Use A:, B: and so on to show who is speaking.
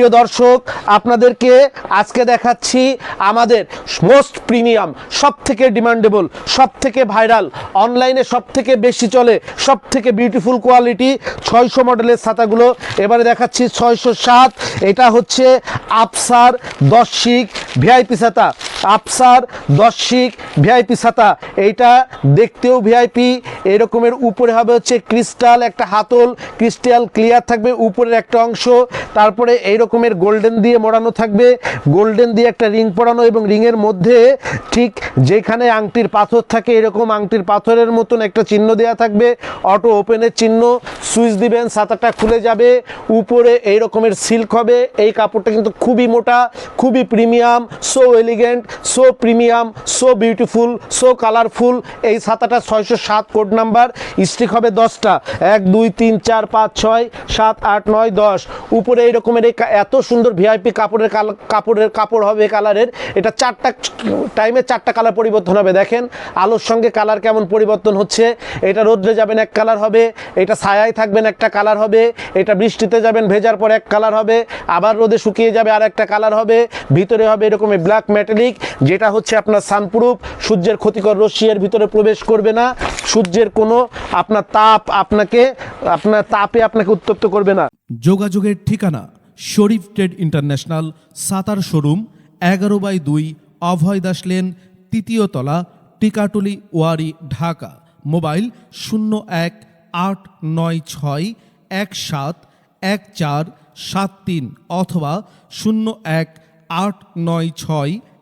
A: প্রিয় দর্শক আপনাদেরকে আজকে দেখাচ্ছি আমাদের মোস্ট প্রিমিয়াম সব থেকে ডিমান্ডেবল সব থেকে ভাইরাল অনলাইনে সব থেকে বেশি চলে সব থেকে বিউটিফুল কোয়ালিটি ছয়শো মডেলের ছাতাগুলো এবারে দেখাচ্ছি ছয়শো সাত এটা হচ্ছে আফসার দশিক ভিআইপি ছাতা আফসার দর্শিক ভিআইপি ছাতা এইটা দেখতেও ভিআইপি এরকমের উপরে হবে হচ্ছে ক্রিস্টাল একটা হাতল ক্রিস্টাল ক্লিয়ার থাকবে উপরের একটা অংশ তারপরে এই রকমের গোল্ডেন দিয়ে মোড়ানো থাকবে গোল্ডেন দিয়ে একটা রিং পরানো এবং রিংয়ের মধ্যে ঠিক যেখানে আংটির পাথর থাকে এরকম আংটির পাথরের মতন একটা চিহ্ন দেয়া থাকবে অটো ওপেনের চিহ্ন সুইচ দিবেন ছাতাটা খুলে যাবে উপরে এই রকমের সিল্ক হবে এই কাপড়টা কিন্তু খুবই মোটা খুবই premium so elegant so premium so beautiful so colourful এই ছাতাটা ছয়শো সাত কোড নাম্বার স্টিক হবে দশটা এক দুই তিন চার পাঁচ ছয় সাত আট নয় দশ উপরে এই রকমের এই এত সুন্দর ভিআইপি কাপড়ের কাপড়ের কাপড় হবে কালারের এটা চারটা টাইমে চারটা কালার পরিবর্তন হবে দেখেন আলোর সঙ্গে কালার কেমন পরিবর্তন হচ্ছে এটা রোদ্রে যাবেন এক কালার হবে এটা ছায়ায় থাকবেন একটা কালার হবে এটা বৃষ্টিতে যাবেন ভেজার পর এক কালার হবে আবার রোদে শুকিয়ে যাবে আর একটা কালার হবে ভিতরে হবে এরকম ব্ল্যাক মেটালিক যেটা হচ্ছে আপনার সানপ্রুফ সূর্যের ক্ষতিকর রশ্মির ভিতরে প্রবেশ করবে না সূর্যের কোনো আপনার তাপ আপনাকে আপনার তাপে আপনাকে উত্তপ্ত করবে না
B: যোগাযোগের ঠিকানা শরীফ ট্রেড ইন্টারন্যাশনাল সাতার শোরুম এগারো বাই দুই অভয় দাস লেন তৃতীয় তলা টিকাটুলি ওয়ারি ঢাকা মোবাইল শূন্য এক আট নয় ছয় এক সাত এক চার সাত তিন অথবা শূন্য এক আট নয় ছয়